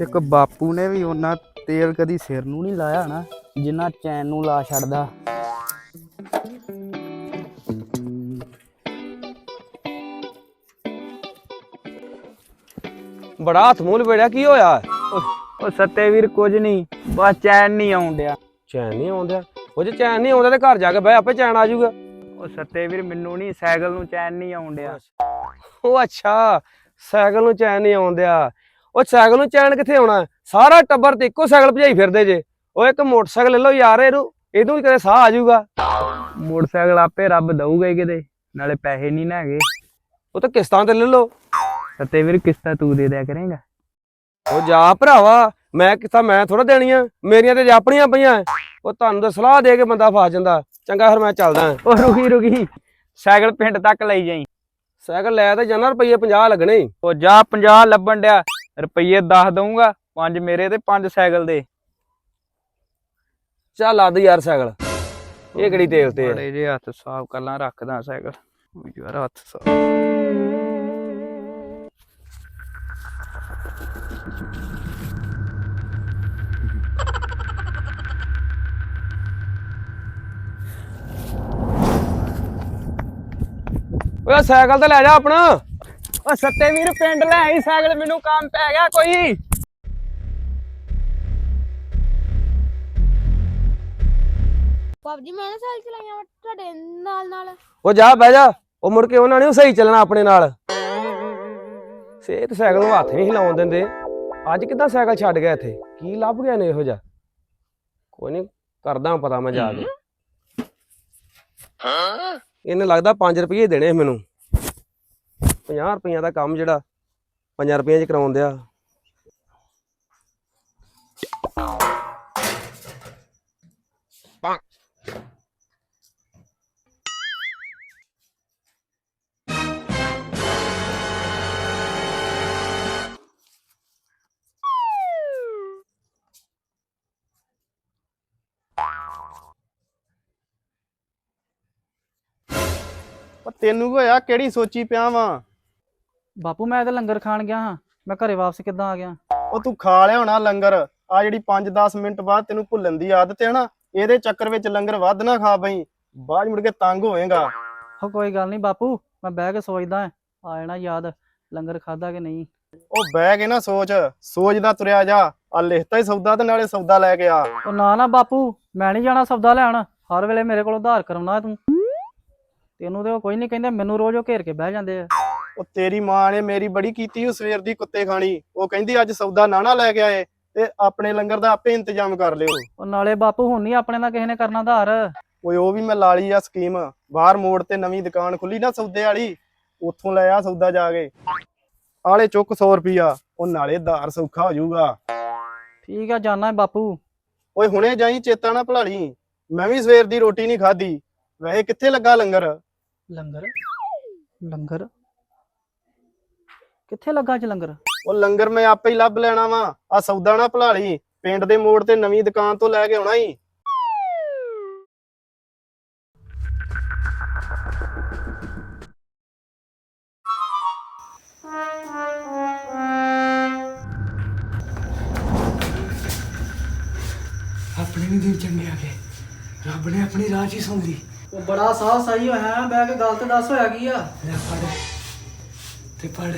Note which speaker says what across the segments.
Speaker 1: ਇੱਕ ਬਾਪੂ ਨੇ ਵੀ ਉਹਨਾਂ ਤੇਲ ਕਦੀ ਸਿਰ ਨੂੰ ਨਹੀਂ ਲਾਇਆ ਨਾ ਜਿੰਨਾ ਚੈਨ ਨੂੰ ਲਾ ਛੱਡਦਾ।
Speaker 2: ਬੜਾ ਹੱਥ ਮੂੰਹ ਲਪੇੜਿਆ ਕੀ ਹੋਇਆ?
Speaker 1: ਉਹ- ਸੱਤੇ ਵੀਰ ਕੁਝ ਨਹੀਂ ਬਸ ਚੈਨ ਨਹੀਂ ਆਉਣ ਡਿਆ।
Speaker 2: ਚੈਨ ਨਹੀਂ ਆਉਂਦਾ ਉਹ ਜੇ ਚੈਨ ਨਹੀਂ ਆਉਂਦਾ ਤੇ ਘਰ ਜਾ ਕੇ ਬਹਿ ਆਪੇ ਚੈਨ ਆ ਜਾਊਗਾ।
Speaker 1: ਉਹ ਸੱਤੇ ਵੀਰ ਮੈਨੂੰ ਨਹੀਂ ਸਾਈਕਲ ਨੂੰ ਚੈਨ ਨਹੀਂ ਆਉਣ ਡਿਆ।
Speaker 2: ਉਹ ਅੱਛਾ ਸਾਈਕਲ ਨੂੰ ਚੈਨ ਨਹੀਂ ਆਉਂਦਿਆ ਉਹ ਸਾਈਕਲ ਨੂੰ ਚੈਨ ਕਿੱਥੇ ਆਉਣਾ? ਸਾਰਾ ਟੱਬਰ ਤੇ ਇੱਕੋ ਸਾਈਕਲ ਭਜਾਈ ਫਿਰਦੇ ਜੇ। ਉਹ ਇੱਕ ਮੋਟਰਸਾਈਕਲ ਲੈ ਲਓ ਯਾਰ ਇਹਨੂੰ ਇਹਨੂੰ ਵੀ ਕਦੇ ਸਾਹ ਆ ਜਾਊਗਾ।
Speaker 1: ਮੋਟਰਸਾਈਕਲ ਆਪੇ ਰੱਬ ਦਊਗਾ ਹੀ ਕਿਤੇ ਨਾਲੇ ਪੈਸੇ ਨਹੀਂ ਨਾ ਹੈਗੇ।
Speaker 2: ਉਹ ਤਾਂ ਕਿਸ਼ਤਾਂ ਤੇ ਲੈ ਲਓ।
Speaker 1: ਸੱਤੇ ਵੀਰ ਕਿਸ਼ਤਾਂ ਤੂੰ ਦੇ ਦਿਆ ਕਰੇਂਗਾ।
Speaker 2: ਉਹ ਜਾ ਭਰਾਵਾ ਮੈਂ ਕਿਸ਼ਤਾਂ ਮੈਂ ਥੋੜਾ ਦੇਣੀਆਂ ਮੇਰੀਆਂ ਤੇ ਆਪਣੀਆਂ ਪਈਆਂ। ਉਹ ਤੁਹਾਨੂੰ ਤਾਂ ਸਲਾਹ ਦੇ ਕੇ ਬੰਦਾ ਫਸ ਜਾਂਦਾ। ਚੰਗਾ ਫਿਰ ਮੈਂ ਚੱਲਦਾ।
Speaker 1: ਉਹ ਰੁਕੀ ਰੁਕੀ। ਸਾਈਕਲ ਪਿੰਡ ਤੱਕ ਲਈ ਜਾਈ।
Speaker 2: ਸਾਈਕਲ ਲੈ ਤੇ ਜਾਣਾ ਰੁਪਈਏ 50 ਲੱਗਣੇ।
Speaker 1: ਉਹ ਜਾ 50 ਲੱਭਣ ਡਿਆ ਰੁਪਈਏ 10 ਦਊਂਗਾ ਪੰਜ ਮੇਰੇ ਤੇ ਪੰਜ ਸਾਈਕਲ ਦੇ।
Speaker 2: ਚੱਲ ਲੱਦ ਯਾਰ ਸਾਈਕਲ। ਇਹ ਕਿਹੜੀ ਤੇਲ ਤੇ
Speaker 1: ਬੜੇ ਜੇ ਹੱਥ ਸਾਫ਼ ਕਰਲਾਂ ਰੱਖਦਾ ਸਾਈਕਲ। ਯਾਰ ਹੱਥ ਸਾਫ਼।
Speaker 2: ਓਏ ਸਾਈਕਲ ਤੇ ਲੈ ਜਾ ਆਪਣਾ।
Speaker 1: ਉਹ ਸੱਤੇ ਵੀਰ ਪਿੰਡ ਲੈ ਆਈ ਸਾਈਕਲ ਮੈਨੂੰ ਕੰਮ ਪੈ ਗਿਆ ਕੋਈ।
Speaker 3: ਬਾਬਜੀ ਮੈਂ ਨਾ ਸਾਈਕਲ ਚਲਾਈਆਂ ਤੁਹਾਡੇ ਨਾਲ ਨਾਲ
Speaker 2: ਉਹ ਜਾ ਬਹਿ ਜਾ। ਉਹ ਮੁੜ ਕੇ ਉਹਨਾਂ ਨੇ ਸਹੀ ਚੱਲਣਾ ਆਪਣੇ ਨਾਲ। ਸੇਤ ਸਾਈਕਲ ਨੂੰ ਹੱਥ ਨਹੀਂ ਹਿਲਾਉਣ ਦਿੰਦੇ। ਅੱਜ ਕਿੱਦਾਂ ਸਾਈਕਲ ਛੱਡ ਗਿਆ ਇੱਥੇ? ਕੀ ਲੱਭ ਗਿਆ ਨੇ ਇਹੋ ਜਿਹਾ? ਕੋਈ ਨਹੀਂ ਕਰਦਾ ਪਤਾ ਮੈਂ ਜਾ ਕੇ। ਇਹਨੇ ਲੱਗਦਾ 5 ਰੁਪਏ ਦੇਣੇ ਮੈਨੂੰ। 50 ਰੁਪਈਆਂ ਦਾ ਕੰਮ ਜਿਹੜਾ 5 ਰੁਪਈਆਂ ਚ ਕਰਾਉਣ
Speaker 4: ਉਹ ਤੈਨੂੰ ਕੀ ਹੋਇਆ? ਕਿਹੜੀ ਸੋਚੀ ਪਿਆ ਵਾਂ?
Speaker 5: ਬਾਪੂ ਮੈਂ ਤਾਂ ਲੰਗਰ ਖਾਣ ਗਿਆ ਹਾਂ। ਮੈਂ ਘਰੇ ਵਾਪਸ ਕਿੱਦਾਂ ਆ ਗਿਆ?
Speaker 4: ਉਹ ਤੂੰ ਖਾ ਲਿਆ ਹੋਣਾ ਲੰਗਰ। ਆ ਜਿਹੜੀ 5-10 ਮਿੰਟ ਬਾਅਦ ਤੈਨੂੰ ਭੁੱਲਣ ਦੀ ਆਦਤ ਹੈ ਨਾ ਇਹਦੇ ਚੱਕਰ ਵਿੱਚ ਲੰਗਰ ਵੱਧ ਨਾ ਖਾ ਬਈ। ਬਾਅਦ 'ਚ ਮੁੜ ਕੇ ਤੰਗ ਹੋਏਗਾ।
Speaker 5: ਹੋ ਕੋਈ ਗੱਲ ਨਹੀਂ ਬਾਪੂ ਮੈਂ ਬਹਿ ਕੇ ਸੋਚਦਾ ਹਾਂ, ਆ ਜਾਣਾ ਯਾਦ ਲੰਗਰ ਖਾਦਾ ਕਿ ਨਹੀਂ?
Speaker 4: ਉਹ ਬਹਿ ਕੇ ਨਾ ਸੋਚ। ਸੋਚਦਾ ਤੁਰਿਆ ਜਾ। ਆ ਲਿਖਤਾ ਹੀ ਸੌਦਾ ਤੇ ਨਾਲੇ ਸੌਦਾ ਲੈ ਕੇ ਆ।
Speaker 5: ਉਹ ਨਾ ਨਾ ਬਾਪੂ ਮੈਂ ਨਹੀਂ ਜਾਣਾ ਸਬਦਾ ਲੈਣ। ਹਰ ਵੇਲੇ ਮੇਰੇ ਕੋਲ ਉਧਾਰ ਕਰਾਉਣਾ ਤੂੰ। ਤੈਨੂੰ ਤੇ ਉਹ ਕੋਈ ਨਹੀਂ ਕਹਿੰਦੇ ਮੈਨੂੰ ਰੋਜ਼ ਉਹ ਘੇਰ ਕੇ ਬਹਿ ਜਾਂਦੇ ਆ।
Speaker 4: ਉਹ ਤੇਰੀ ਮਾਂ ਨੇ ਮੇਰੀ ਬੜੀ ਕੀਤੀ ਉਹ ਸਵੇਰ ਦੀ ਕੁੱਤੇ ਖਾਣੀ। ਉਹ ਕਹਿੰਦੀ ਅੱਜ ਸੌਦਾ ਨਾਣਾ ਲੈ ਕੇ ਆਏ ਤੇ ਆਪਣੇ ਲੰਗਰ ਦਾ ਆਪੇ ਇੰਤਜ਼ਾਮ ਕਰ ਲਿਓ।
Speaker 5: ਉਹ ਨਾਲੇ ਬਾਪੂ ਹੁਣ ਨਹੀਂ ਆਪਣੇ ਨਾਲ ਕਿਸੇ ਨੇ ਕਰਨਾ ਉਧਾਰ
Speaker 4: ਓਏ ਉਹ ਵੀ ਮੈਂ ਲਾ ਲਈ ਆ ਸਕੀਮ। ਬਾਹਰ ਮੋੜ ਤੇ ਨਵੀਂ ਦੁਕਾਨ ਖੁੱਲੀ ਨਾ ਸੌਦੇ ਵਾਲੀ। ਉੱਥੋਂ ਲੈ ਆ ਸੌਦਾ ਜਾ ਕੇ। ਆਲੇ ਚੁੱਕ 100 ਰੁਪਿਆ ਉਹ ਨਾਲੇ ਧਾਰ ਸੌਖਾ ਹੋ ਜਾਊਗਾ।
Speaker 5: ਠੀਕ ਆ ਜਾਣਾ ਬਾਪੂ।
Speaker 4: ਓਏ ਹੁਣੇ ਜਾਈ ਚੇਤਾ ਨਾ ਭੁਲਾਲੀ ਮੈਂ ਵੀ ਸਵੇਰ ਦੀ ਰੋਟੀ ਨਹੀਂ ਖਾਧੀ। ਵੈਸੇ ਕਿੱਥੇ ਲੱਗਾ ਲੰਗਰ?
Speaker 5: ਲੰਗਰ। ਲੰਗਰ? ਕਿੱਥੇ ਲੱਗਾ ਚ ਲੰਗਰ?
Speaker 4: ਉਹ ਲੰਗਰ ਮੈਂ ਆਪੇ ਹੀ ਲੱਭ ਲੈਣਾ ਵਾ। ਆ ਸੌਦਾ ਨਾ ਭੁਲਾਲੀ ਪਿੰਡ ਦੇ ਮੋੜ ਤੇ ਨਵੀਂ ਦੁਕਾਨ ਤੋਂ ਲੈ ਕੇ ਆਉਣਾ ਹੀ
Speaker 6: ਆਪਣੇ ਵੀ ਦਿਨ ਚੰਗੇ ਆ ਗਏ। ਰੱਬ ਨੇ ਆਪਣੀ ਰਾਹ 'ਚ ਹੀ ਸੁਣ ਲਈ
Speaker 5: ਉਹ ਬੜਾ ਸਾਹ ਸਹੀ ਹੋਇਆ ਬਹਿ ਕੇ ਗੱਲ ਤੇ ਦੱਸ ਹੋਇਆ ਕੀ ਆ?
Speaker 6: ਲੈ ਪੜ ਤੇ ਪੜ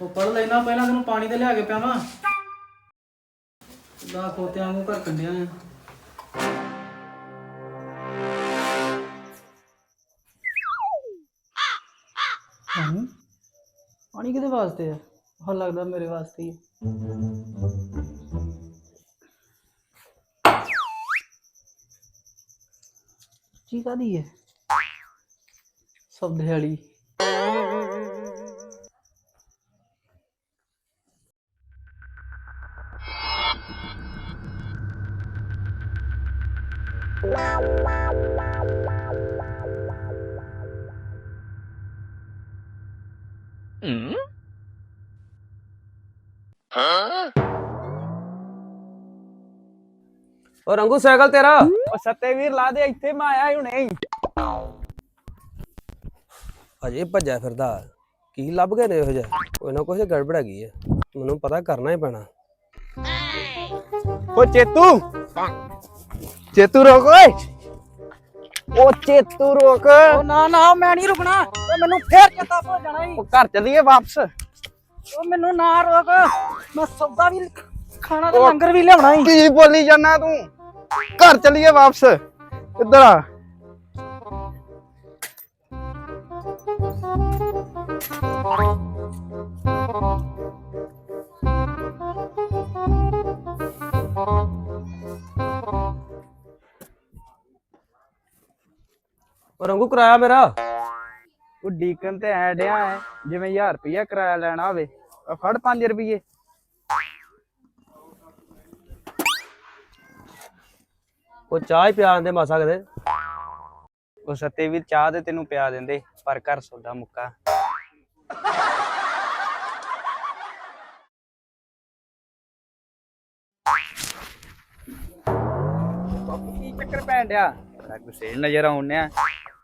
Speaker 5: ਉਹ ਪੜ ਲੈਣਾ ਪਹਿਲਾਂ ਤੈਨੂੰ ਪਾਣੀ ਤੇ ਲਿਆ ਕੇ ਪਿਆਵਾਂ। ਦਾ ਖੋਤਿਆਂ ਨੂੰ ਘਰ ਕੰਡਿਆ ਆ। ਪਾਣੀ ਪਾਣੀ ਕਿਹਦੇ ਵਾਸਤੇ ਆ? ਹਾਂ ਲੱਗਦਾ ਮੇਰੇ ਵਾਸਤੇ ਹੀ ਆ। ਚੀ ਕਾਦੀ ਹੈ? ਸਭ ਦਿਹਾੜੀ
Speaker 2: ਉਹ ਰੰਗੂ ਸਾਈਕਲ ਤੇਰਾ।
Speaker 1: ਉਹ ਸੱਤੇ ਵੀਰ ਲਾ ਦੇ ਇੱਥੇ ਮੈਂ ਆਇਆ ਹੁਣੇ ਹੀ।
Speaker 2: ਅਜੇ ਭੱਜਿਆ ਫਿਰਦਾ। ਕੀ ਲੱਭ ਗਏ ਨੇ ਇਹੋ ਜਿਹਾ? ਕੋਈ ਨਾ ਕੁਛ ਗੜਬੜ ਹੈਗੀ ਆ। ਮੈਨੂੰ ਪਤਾ ਕਰਨਾ ਹੀ ਪੈਣਾ।
Speaker 4: ਓ ਚੇਤੂ। ਚੇਤੂ ਰੋਕ ਓਏ। ਓ ਚੇਤੂ ਰੋਕ।
Speaker 5: ਉਹ ਨਾ ਨਾ ਮੈਂ ਨਹੀਂ ਰੁਕਣਾ। ਉਹ ਮੈਨੂੰ ਫੇਰ ਚੇਤਾ ਭੁੱਲ ਜਾਣਾ ਈ
Speaker 1: ਘਰ ਚੱਲੀਏ ਵਾਪਸ।
Speaker 5: ਉਹ ਮੈਨੂੰ ਨਾ ਰੋਕ। ਮੈਂ ਸੌਦਾ ਵੀ ਖਾਣਾ ਤੇ ਲੰਗਰ ਵੀ ਲਿਆਉਣਾ ਈ
Speaker 1: ਕੀ ਬੋਲੀ ਜਾਣਾ ਤੂੰ? ਘਰ ਚੱਲੀਏ ਵਾਪਸ। ਇੱਧਰ ਆ?
Speaker 2: ਉਹ ਰੰਗੂ ਕਰਾਇਆ ਮੇਰਾ?
Speaker 1: ਉਹ ਡੀਕਨ ਤੇ ਐ ਡਿਆ ਹੈ ਜਿਵੇਂ 1000 ਰੁਪਇਆ ਕਿਰਾਇਆ ਲੈਣਾ ਹੋਵੇ ਫੜ 5 ਰੁਪਏ
Speaker 2: ਉਹ ਚਾਹ ਹੀ ਪਿਆ ਦੇ ਮਾਸਾ ਕਦੇ।
Speaker 1: ਉਹ ਸੱਤੇ ਵੀ ਚਾਹ ਤੇ ਤੈਨੂੰ ਪਿਆ ਦਿੰਦੇ ਪਰ ਘਰ ਸੌਦਾ ਮੁੱਕਾ। ਕੀ ਚੱਕਰ ਪੈਣ ਡਿਆ? ਬੜਾ ਗੁੱਸੇ ਨਜ਼ਰ ਆਉਂਦਿਆ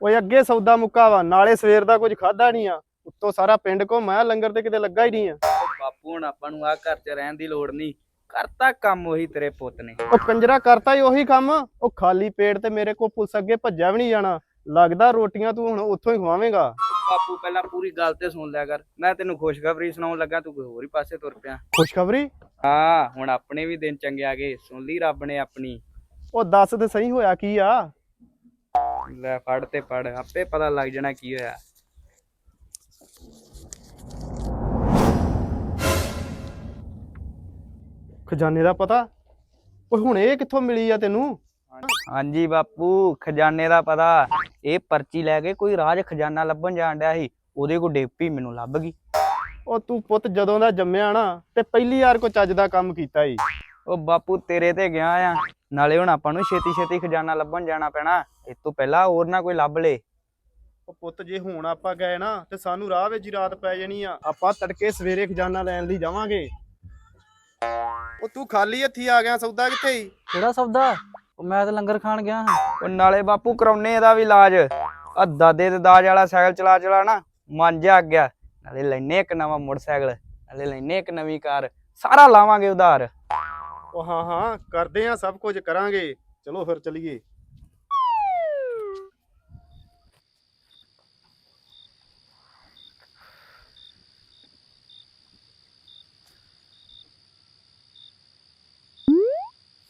Speaker 4: ਓਏ ਅੱਗੇ ਸੌਦਾ ਮੁੱਕਾ ਵਾ ਨਾਲੇ ਸਵੇਰ ਦਾ ਕੁਝ ਖਾਦਾ ਨਹੀਂ ਆ। ਉੱਤੋਂ ਸਾਰਾ ਪਿੰਡ ਘੁੰਮਾਇਆ ਲੰਗਰ ਤੇ ਕਿਤੇ ਲੱਗਾ ਹੀ ਨਹੀਂ ਆ।
Speaker 1: ਬਾਪੂ ਹੁਣ ਆਪਾਂ ਨੂੰ ਆ ਘਰ 'ਚ ਰਹਿਣ ਦੀ ਲੋੜ ਨਹੀਂ। ਕਰਤਾ ਕੰਮ ਉਹੀ ਤੇਰੇ ਪੁੱਤ ਨੇ।
Speaker 4: ਉਹ ਕੰਜਰਾ ਕਰਤਾ ਹੀ ਉਹੀ ਕੰਮ। ਉਹ ਖਾਲੀ ਪੇਟ ਤੇ ਮੇਰੇ ਕੋਲ ਪੁਲਿਸ ਅੱਗੇ ਭੱਜਿਆ ਵੀ ਨਹੀਂ ਜਾਣਾ। ਲੱਗਦਾ ਰੋਟੀਆਂ ਤੂੰ ਹੁਣ ਉੱਥੋਂ ਹੀ ਖਵਾਵੇਂਗਾ।
Speaker 1: ਬਾਪੂ ਪਹਿਲਾਂ ਪੂਰੀ ਗੱਲ ਤੇ ਸੁਣ ਲਿਆ ਕਰ। ਮੈਂ ਤੈਨੂੰ ਖੁਸ਼ਖਬਰੀ ਸੁਣਾਉਣ ਲੱਗਾ ਤੂੰ ਕੋਈ ਹੋਰ ਹੀ ਪਾਸੇ ਤੁਰ ਪਿਆ।
Speaker 4: ਖੁਸ਼ਖਬਰੀ?
Speaker 1: ਹਾਂ ਹੁਣ ਆਪਣੇ ਵੀ ਦਿਨ ਚੰਗੇ ਆ ਗਏ। ਸੁਣ ਲਈ ਰੱਬ ਨੇ ਆਪਣੀ।
Speaker 4: ਉਹ ਦੱਸ ਤੇ ਸਹੀ ਹੋਇਆ ਕੀ ਆ?
Speaker 1: ਲੈ ਫੜ ਤੇ ਪੜ ਆਪੇ ਪਤਾ ਲੱਗ ਜਾਣਾ ਕੀ ਹੋਇਆ।
Speaker 4: ਖਜ਼ਾਨੇ ਦਾ ਪਤਾ? ਓਏ ਹੁਣ ਇਹ ਕਿੱਥੋਂ ਮਿਲੀ ਆ ਤੈਨੂੰ?
Speaker 1: ਹਾਂਜੀ ਬਾਪੂ ਖਜ਼ਾਨੇ ਦਾ ਪਤਾ। ਇਹ ਪਰਚੀ ਲੈ ਕੇ ਕੋਈ ਰਾਜ ਖਜ਼ਾਨਾ ਲੱਭਣ ਜਾਣ ਡਿਆ ਸੀ। ਉਹਦੇ ਕੋ ਡੇਪੀ ਮੈਨੂੰ ਲੱਭ ਗਈ।
Speaker 4: ਉਹ ਤੂੰ ਪੁੱਤ ਜਦੋਂ ਦਾ ਜੰਮਿਆ ਨਾ ਤੇ ਪਹਿਲੀ ਵਾਰ ਕੋ ਚੱਜ ਦਾ ਕੰਮ ਕੀਤਾ ਈ।
Speaker 1: ਉਹ ਬਾਪੂ ਤੇਰੇ ਤੇ ਗਿਆ ਆ। ਨਾਲੇ ਹੁਣ ਆਪਾਂ ਨੂੰ ਛੇਤੀ ਛੇਤੀ ਖਜ਼ਾਨਾ ਲੱਭਣ ਜਾਣਾ ਪੈਣਾ। ਇਸ ਤੋਂ ਪਹਿਲਾਂ ਹੋਰ ਨਾ ਕੋਈ ਲੱਭ ਲੇ।
Speaker 4: ਉਹ ਪੁੱਤ ਜੇ ਹੁਣ ਆਪਾਂ ਗਏ ਨਾ ਤੇ ਸਾਨੂੰ ਰਾਹ ਵਿੱਚ ਹੀ ਰਾਤ ਪੈ ਜਾਣੀ ਆ। ਆਪਾਂ ਤੜਕੇ ਸਵੇਰੇ ਖਜ਼ਾਨਾ ਲੈਣ ਲਈ ਜਾਵਾਂਗੇ। ਉਹ ਤੂੰ ਖਾਲੀ ਹੱਥੀ ਆ ਗਿਆ ਸੌਦਾ ਕਿੱਥੇ ਈ
Speaker 5: ਕਿਹੜਾ ਸੌਦਾ? ਉਹ ਮੈਂ ਤਾਂ ਲੰਗਰ ਖਾਣ ਗਿਆ ਹਾਂ।
Speaker 1: ਉਹ ਨਾਲੇ ਬਾਪੂ ਕਰਾਉਨੇ ਇਹਦਾ ਵੀ ਇਲਾਜ। ਆ ਦਾਦੇ ਤੇ ਦਾਜ ਵਾਲਾ ਸਾਈਕਲ ਚਲਾ ਚਲਾ ਨਾ ਮਨ ਜਾ ਗਿਆ। ਨਾਲੇ ਲੈਨੇ ਇੱਕ ਨਵਾਂ ਮੋਟਰਸਾਈਕਲ ਨਾਲੇ ਲੈਨੇ ਇੱਕ ਨਵੀਂ ਕਾਰ ਸਾਰਾ ਲਾਵਾਂਗੇ ਉਧਾਰ।
Speaker 4: ਉਹ ਹਾਂ ਹਾਂ ਕਰਦੇ ਆ ਸਭ ਕੁਝ ਕਰਾਂਗੇ। ਚਲੋ ਫਿਰ ਚਲੀਏ।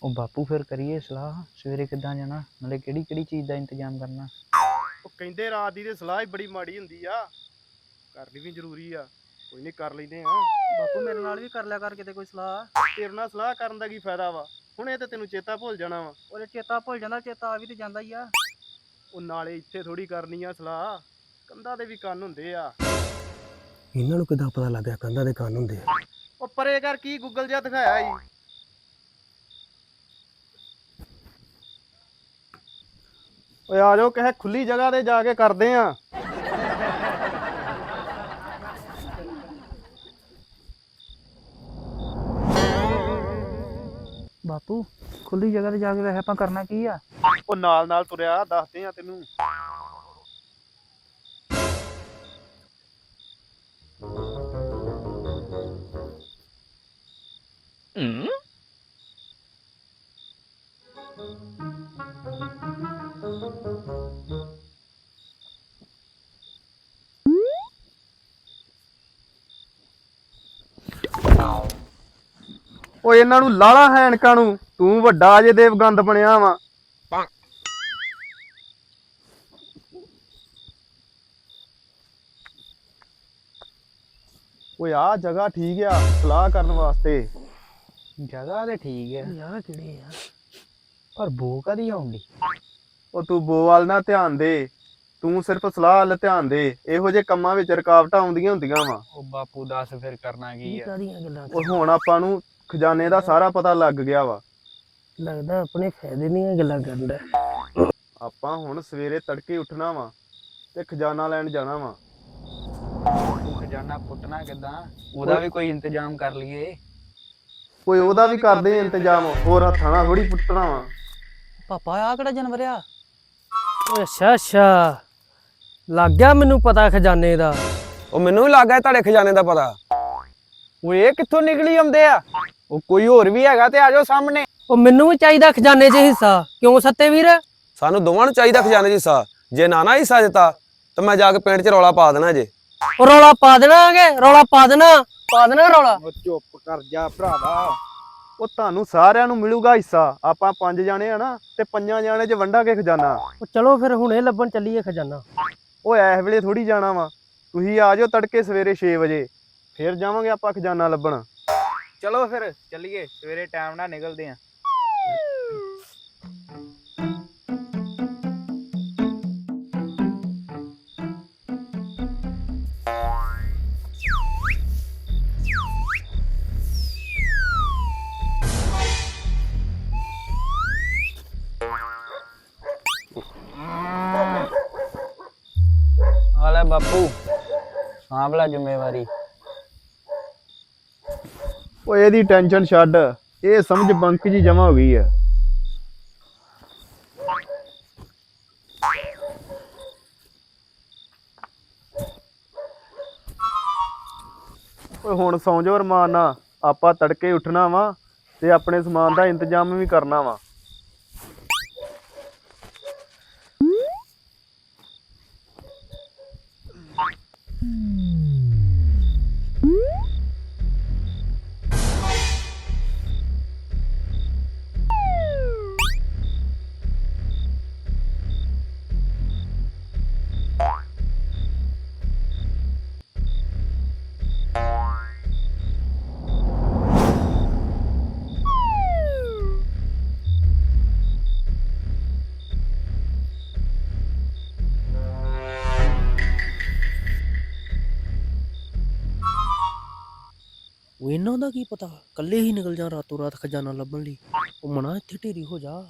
Speaker 1: ਉਹ ਬਾਪੂ ਫਿਰ ਕਰੀਏ ਸਲਾਹ ਸਵੇਰੇ ਕਿੱਦਾਂ ਜਾਣਾ ਨਾਲੇ ਕਿਹੜੀ ਕਿਹੜੀ ਚੀਜ਼ ਦਾ ਇੰਤਜ਼ਾਮ ਕਰਨਾ?
Speaker 4: ਉਹ ਕਹਿੰਦੇ ਰਾਤ ਦੀ ਤੇ ਸਲਾਹ ਹੀ ਬੜੀ ਮਾੜੀ ਹੁੰਦੀ ਆ। ਕਰਨੀ ਵੀ ਜ਼ਰੂਰੀ ਆ ਕੋਈ ਨਹੀਂ ਕਰ ਲੈਂਦੇ ਆ।
Speaker 5: ਬਾਪੂ ਮੇਰੇ ਨਾਲ ਵੀ ਕਰ ਲਿਆ ਕਰ ਕਿਤੇ ਕੋਈ ਸਲਾਹ।
Speaker 4: ਤੇਰੇ ਨਾਲ ਸਲਾਹ ਕਰਨ ਦਾ ਕੀ ਫਾਇਦਾ ਵਾ? ਹੁਣ ਇਹ ਤੇ ਤੈਨੂੰ ਚੇਤਾ ਭੁੱਲ ਜਾਣਾ ਵਾ।
Speaker 5: ਉਹਦੇ ਚੇਤਾ ਭੁੱਲ ਜਾਂਦਾ ਚੇਤਾ ਆ ਵੀ ਤੇ ਜਾਂਦਾ ਹੀ ਆ।
Speaker 4: ਉਹ ਨਾਲੇ ਇੱਥੇ ਥੋੜੀ ਕਰਨੀ ਆ ਸਲਾਹ। ਕੰਧਾਂ ਦੇ ਵੀ ਕੰਨ ਹੁੰਦੇ ਆ।
Speaker 2: ਇਹਨਾਂ ਨੂੰ ਕਿਦਾਂ ਪਤਾ ਲੱਗਿਆ ਕੰਧਾਂ ਦੇ ਕੰਨ ਹੁੰਦੇ ਆ?
Speaker 4: ਉਹ ਪਰੇ ਕਰ ਕੀ ਗੂਗਲ ਜਿਹਾ ਦਿਖਾਇਆ ਈ? ਓਏ ਆ ਜਾਓ ਕਿਸੇ ਖੁੱਲੀ ਜਗ੍ਹਾ ਤੇ ਜਾ ਕੇ ਕਰਦੇ ਆ।
Speaker 5: ਬਾਪੂ ਖੁੱਲੀ ਜਗ੍ਹਾ ਤੇ ਜਾ ਕੇ ਵੈਸੇ ਆਪਾਂ ਕਰਨਾ ਕੀ ਆ?
Speaker 4: ਉਹ ਨਾਲ ਨਾਲ ਤੁਰਿਆ ਦੱਸਦੇ ਆ ਤੈਨੂੰ। ਓਏ ਇਹਨਾਂ ਨੂੰ ਲਾਲਾ ਹੈਨਕਾਂ ਨੂੰ ਤੂੰ ਵੱਡਾ ਅਜੇ ਦੇਵਗੰਦ ਬਣਿਆ ਵਾ। ਓਏ ਆ ਜਗ੍ਹਾ ਠੀਕ ਆ ਸਲਾਹ ਕਰਨ ਵਾਸਤੇ।
Speaker 1: ਜਗ੍ਹਾ ਤੇ ਠੀਕ ਹੈ
Speaker 5: ਯਾਰ ਕਿਹੜੀ ਆ?
Speaker 1: ਪਰ ਬੋ ਕਦੀ ਆਉਂਦੀ?
Speaker 4: ਉਹ ਤੂੰ ਬੋ ਵੱਲ ਨਾ ਧਿਆਨ ਦੇ ਤੂੰ ਸਿਰਫ ਸਲਾਹ ਵੱਲ ਧਿਆਨ ਦੇ ਇਹੋ ਜਿਹੇ ਕੰਮਾਂ ਵਿੱਚ ਰੁਕਾਵਟਾਂ ਆਉਂਦੀਆਂ ਹੁੰਦੀਆਂ ਵਾ।
Speaker 1: ਉਹ ਬਾਪੂ ਦੱਸ ਫਿਰ ਕਰਨਾ ਕੀ ਆ?
Speaker 5: ਗੱਲਾਂ
Speaker 4: ਉਹ ਹੁਣ ਆਪਾਂ ਨੂੰ ਖਜ਼ਾਨੇ ਦਾ ਸਾਰਾ ਪਤਾ ਲੱਗ ਗਿਆ ਵਾ।
Speaker 5: ਲੱਗਦਾ ਆਪਣੇ ਫਾਇਦੇ ਦੀਆਂ ਗੱਲਾਂ ਕਰਦਾ
Speaker 4: ਆਪਾਂ ਹੁਣ ਸਵੇਰੇ ਤੜਕੇ ਉੱਠਣਾ ਵਾ ਤੇ ਖਜ਼ਾਨਾ ਲੈਣ ਜਾਣਾ ਵਾ।
Speaker 1: ਤੂੰ ਖਜ਼ਾਨਾ ਪੁੱਟਣਾ ਕਿੱਦਾਂ? ਉਹਦਾ ਵੀ ਕੋਈ ਇੰਤਜ਼ਾਮ ਕਰ ਲਈਏ।
Speaker 4: ਕੋਈ ਉਹਦਾ ਵੀ ਕਰਦੇ ਇੰਤਜ਼ਾਮ ਹੋਰ ਹੱਥਾਂ ਨਾਲ ਥੋੜੀ ਪੁੱਟਣਾ ਵਾ।
Speaker 5: ਪਾਪਾ ਆ ਕਿਹੜਾ ਜਾਨਵਰ ਆ? ਓਏ ਅੱਛਾ ਅੱਛਾ।
Speaker 7: ਲੱਗ ਗਿਆ ਮੈਨੂੰ ਪਤਾ ਖਜ਼ਾਨੇ ਦਾ।
Speaker 2: ਉਹ ਮੈਨੂੰ ਵੀ ਲੱਗ ਗਿਆ ਤੁਹਾਡੇ ਖਜ਼ਾਨੇ ਦਾ ਪਤਾ।
Speaker 1: ਉਹ ਇਹ ਕਿੱਥੋਂ ਨਿਕਲੀ ਆਉਂਦੇ ਆ? ਉਹ ਕੋਈ ਹੋਰ ਵੀ ਹੈਗਾ ਤੇ ਆ ਜਾਓ ਸਾਹਮਣੇ।
Speaker 7: ਉਹ ਮੈਨੂੰ ਵੀ ਚਾਹੀਦਾ ਖਜ਼ਾਨੇ 'ਚ ਹਿੱਸਾ। ਕਿਉਂ ਸੱਤੇ ਵੀਰ?
Speaker 2: ਸਾਨੂੰ ਦੋਵਾਂ ਨੂੰ ਚਾਹੀਦਾ ਖਜ਼ਾਨੇ 'ਚ ਹਿੱਸਾ। ਜੇ ਨਾ ਨਾ ਹਿੱਸਾ ਦਿੱਤਾ ਤਾਂ ਮੈਂ ਜਾ ਕੇ ਪਿੰਡ 'ਚ ਰੌਲਾ ਪਾ ਦੇਣਾ ਜੇ।
Speaker 7: ਉਹ ਰੌਲਾ ਪਾ ਦੇਣਾਗੇ? ਰੌਲਾ ਪਾ ਦੇਣਾ? ਪਾ ਦੇਣਾ ਰੌਲਾ?
Speaker 4: ਉਹ ਚੁੱਪ ਕਰ ਜਾ ਭਰਾਵਾ। ਉਹ ਤੁਹਾਨੂੰ ਸਾਰਿਆਂ ਨੂੰ ਮਿਲੂਗਾ ਹਿੱਸਾ। ਆਪਾਂ ਪੰਜ ਜਾਣੇ ਆ ਨਾ ਤੇ ਪੰਜਾਂ ਜਾਣੇ 'ਚ ਵੰਡਾਂਗੇ ਖਜ਼ਾਨਾ।
Speaker 7: ਉਹ ਚਲੋ ਫਿਰ ਹੁਣੇ ਲੱਭਣ ਚੱਲੀਏ ਖਜ਼ਾਨਾ।
Speaker 4: ਉਹ ਐਸ ਵੇਲੇ ਥੋੜੀ ਜਾਣਾ ਵਾ। ਤੁਸੀਂ ਆ ਜਾਓ ਤੜਕੇ ਸਵੇਰੇ 6 ਵਜੇ। ਫਿਰ ਜਾਵਾਂਗੇ ਆਪਾਂ ਖਜ਼ਾਨਾ ਲੱਭਣ।
Speaker 1: ਚਲੋ ਫਿਰ ਚੱਲੀਏ ਸਵੇਰੇ ਟਾਈਮ ਨਾਲ ਨਿਕਲਦੇ ਆ ਹਾਲੇ ਬਾਪੂ ਸਾਂਭਲਾ ਜ਼ਿੰਮੇਵਾਰੀ
Speaker 4: ਉਹ ਇਹਦੀ ਟੈਨਸ਼ਨ ਛੱਡ। ਇਹ ਸਮਝ ਬੰਕ ਜੀ ਜਮਾ ਹੋ ਗਈ ਹੈ ਓਏ, ਹੁਣ ਸੌਂ ਜਾਓ ਰਮਾਨ ਨਾਲ ਆਪਾਂ ਤੜਕੇ ਉੱਠਣਾ ਵਾ ਤੇ ਆਪਣੇ ਸਮਾਨ ਦਾ ਇੰਤਜ਼ਾਮ ਵੀ ਕਰਨਾ ਵਾ।
Speaker 7: ਇਹਨਾਂ ਦਾ ਕੀ ਪਤਾ? ਕੱਲੇ ਹੀ ਨਿਕਲ ਜਾ, ਰਾਤੋਂ ਰਾਤ ਖਜ਼ਾਨਾ ਲੱਭਣ ਲਈ। ਉਹ ਮਨਾ ਇੱਥੇ ਢੇਰੀ ਹੋ ਜਾ।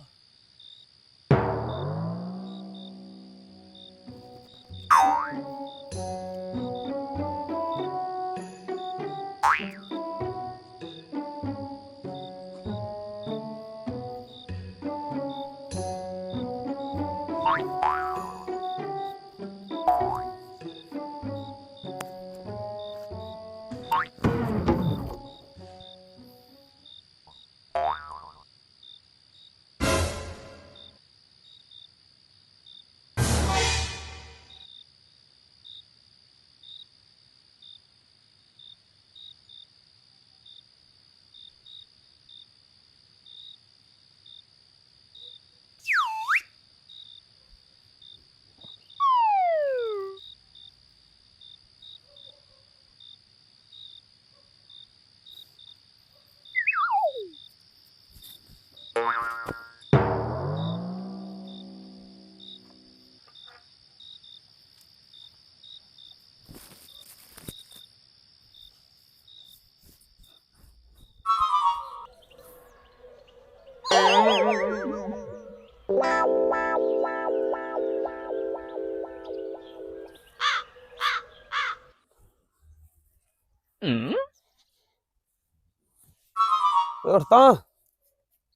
Speaker 2: ਓਏ ਉੱਠ ਤਾਂ?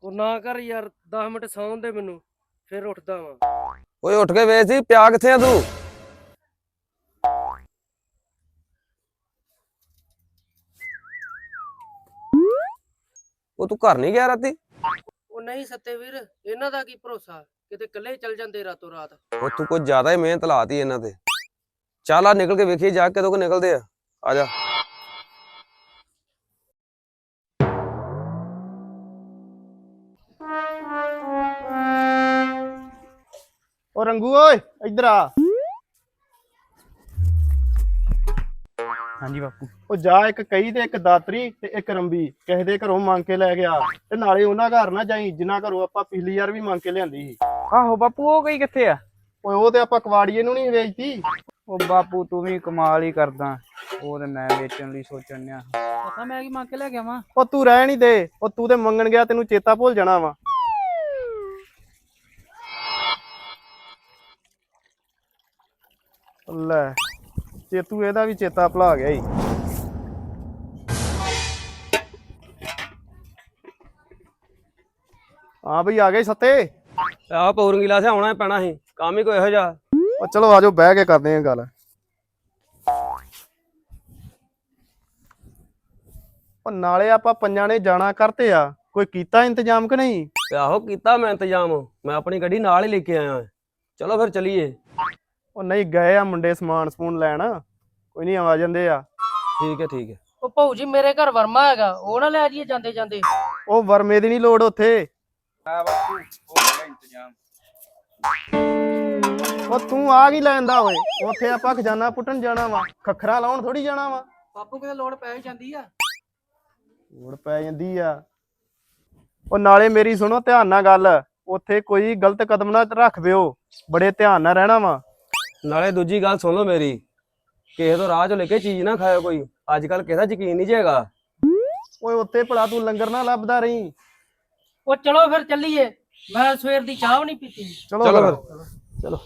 Speaker 7: ਉਹ ਨਾ ਕਰ ਯਾਰ 10 ਮਿੰਟ ਸੌਣ ਦੇ ਮੈਨੂੰ ਫਿਰ ਉੱਠਦਾ ਵਾਂ।
Speaker 2: ਓਏ ਉੱਠ ਕੇ ਵੇਖ ਸੀ ਪਿਆ ਕਿੱਥੇ ਆ ਤੂੰ? ਉਹ ਤੂੰ ਘਰ ਨਹੀਂ ਗਿਆ ਰਾਤੀ?
Speaker 7: ਉਹ ਨਹੀਂ ਸੱਤੇ ਵੀਰ ਇਹਨਾਂ ਦਾ ਕੀ ਭਰੋਸਾ? ਕਿਤੇ ਇਕੱਲੇ ਚੱਲ ਜਾਂਦੇ ਰਾਤੋਂ ਰਾਤ।
Speaker 2: ਉਹ ਤੂੰ ਕੁਝ ਜ਼ਿਆਦਾ ਹੀ ਮਿਹਨਤ ਲਾਤੀ ਇਹਨਾਂ ਤੇ। ਚੱਲ ਆ ਨਿਕਲ ਕੇ ਵੇਖੀਏ ਜਾ ਕੇ ਕਦੋਂ ਕੁ ਨਿਕਲਦੇ ਆ। ਆ ਜਾ।
Speaker 4: ਰੰਗੂ ਓਏ ਇੱਧਰ ਆ।
Speaker 1: ਹਾਂਜੀ ਬਾਪੂ।
Speaker 4: ਉਹ ਜਾ ਇੱਕ ਕਈ ਤੇ ਇੱਕ ਦਾਤਰੀ ਤੇ ਇੱਕ ਰੰਬੀ ਕਿਸੇ ਦੇ ਘਰੋਂ ਮੰਗ ਕੇ ਲੈ ਗਿਆ। ਤੇ ਨਾਲੇ ਉਹਨਾਂ ਘਰ ਨਾ ਜਾਈ ਜਿਨ੍ਹਾਂ ਘਰੋਂ ਆਪਾਂ ਪਿਛਲੀ ਵਾਰ ਵੀ ਮੰਗ ਕੇ ਲਿਆਂਦੀ ਸੀ।
Speaker 1: ਆਹੋ ਬਾਪੂ ਉਹ ਗਈ ਕਿੱਥੇ ਆ?
Speaker 4: ਓਏ ਉਹ ਤੇ ਆਪਾਂ ਕਵਾੜੀਏ ਨੂੰ ਨਹੀਂ ਵੇਚਤੀ।
Speaker 1: ਉਹ ਬਾਪੂ ਤੂੰ ਵੀ ਕਮਾਲ ਹੀ ਕਰਦਾ। ਉਹ ਤੇ ਮੈਂ ਵੇਚਣ ਲਈ ਸੋਚਣ ਡਿਆ।
Speaker 5: ਪਤਾ ਮੈਂ ਕੀ ਮੰਗ ਕੇ ਲੈ ਕੇ ਆਵਾਂ
Speaker 4: ਉਹ ਤੂੰ ਰਹਿ ਨਹੀਂ ਦੇ। ਉਹ ਤੂੰ ਤੇ ਮੰਗਣ ਗਿਆ ਤੈਨੂੰ ਚੇਤਾ ਭੁੱਲ ਜਾਣਾ ਵਾ। ਲੈ ਚੇਤੂ ਇਹਦਾ ਵੀ ਚੇਤਾ ਭੁਲਾ ਗਿਆ ਈ। ਹਾਂ ਬਈ ਆ ਗਏ ਸੱਤੇ?
Speaker 2: ਆ ਪੌਰੰਗੀਲਾ ਸੇ ਆਉਣਾ ਹੀ ਪੈਣਾ ਸੀ ਕੰਮ ਹੀ ਕੋਈ ਇਹੋ ਜਿਹਾ।
Speaker 4: ਉਹ ਚਲੋ ਆਜੋ ਬਹਿ ਕੇ ਕਰਦੇ ਆਂ ਗੱਲ। ਉਹ ਨਾਲੇ ਆਪਾਂ ਪੰਜਾਂ ਨੇ ਜਾਣਾ ਕਰਤੇ ਆ ਕੋਈ ਕੀਤਾ ਇੰਤਜ਼ਾਮ ਕਿ ਨਹੀਂ?
Speaker 2: ਤੇ ਆਹੋ ਕੀਤਾ ਮੈਂ ਇੰਤਜ਼ਾਮ ਮੈਂ ਆਪਣੀ ਗੱਡੀ ਨਾਲ ਹੀ ਲੈ ਕੇ ਆਇਆ। ਚਲੋ ਫਿਰ ਚਲੀਏ।
Speaker 4: ਉਹ ਨਹੀਂ ਗਏ ਆ ਮੁੰਡੇ ਸਮਾਨ ਸਮੂਨ ਲੈਣ ਕੋਈ ਨਹੀਂ ਆ ਜਾਂਦੇ ਆ।
Speaker 2: ਠੀਕ ਹੈ ਠੀਕ ਹੈ।
Speaker 7: ਉਹ ਭਾਊ ਜੀ ਮੇਰੇ ਘਰ ਵਰਮਾ ਹੈਗਾ ਉਹ ਨਾ ਲੈ ਜਾਈਏ ਜਾਂਦੇ ਜਾਂਦੇ।
Speaker 4: ਉਹ ਵਰਮੇ ਦੀ ਨਹੀਂ ਲੋੜ ਉੱਥੇ।
Speaker 1: ਆ ਬਾਪੂ ਹੋ ਗਿਆ ਇੰਤਜ਼ਾਮ।
Speaker 4: ਉਹ ਤੂੰ ਆ ਕੀ ਲੈਂਦਾ ਓਏ? ਉੱਥੇ ਆਪਾਂ ਖਜ਼ਾਨਾ ਪੁੱਟਣ ਜਾਣਾ ਵਾ ਖੱਖਰਾ ਲਾਉਣ ਥੋੜੀ ਜਾਣਾ ਵਾ।
Speaker 7: ਬਾਪੂ ਕਿਤੇ ਲੋੜ ਪੈ ਹੀ ਜਾਂਦੀ ਆ।
Speaker 4: ਲੋੜ ਪੈ ਜਾਂਦੀ ਆ। ਉਹ ਨਾਲੇ ਮੇਰੀ ਸੁਣੋ ਧਿਆਨ ਨਾਲ ਗੱਲ। ਉੱਥੇ ਕੋਈ ਗਲਤ ਕਦਮ ਨਾ ਰੱਖ ਦਿਓ। ਬੜੇ ਧਿਆਨ ਨਾਲ ਰਹਿਣਾ ਵਾ।
Speaker 2: ਨਾਲੇ ਦੂਜੀ ਗੱਲ ਸੁਣ ਲਓ ਮੇਰੀ ਕਿਸੇ ਤੋਂ ਰਾਹ ਚੋਂ ਲੈ ਕੇ ਚੀਜ਼ ਨਾ ਖਾਇਓ ਕੋਈ। ਅੱਜ ਕੱਲ ਕਿਸੇ ਦਾ ਯਕੀਨ ਨਹੀਂ ਜੇਗਾ
Speaker 4: ਓਏ ਉੱਥੇ ਭਲਾ ਤੂੰ ਲੰਗਰ ਨਾ ਲੱਭਦਾ ਰਹੀਂ।
Speaker 7: ਉਹ ਚਲੋ ਫਿਰ ਚੱਲੀਏ। ਮੈਂ ਸਵੇਰ ਦੀ ਚਾਹ ਵੀ ਨਹੀਂ ਪੀਤੀ।
Speaker 4: ਚਲੋ
Speaker 2: ਚਲੋ
Speaker 4: ਫਿਰ।
Speaker 2: ਫਿਰ ਚਲੋ।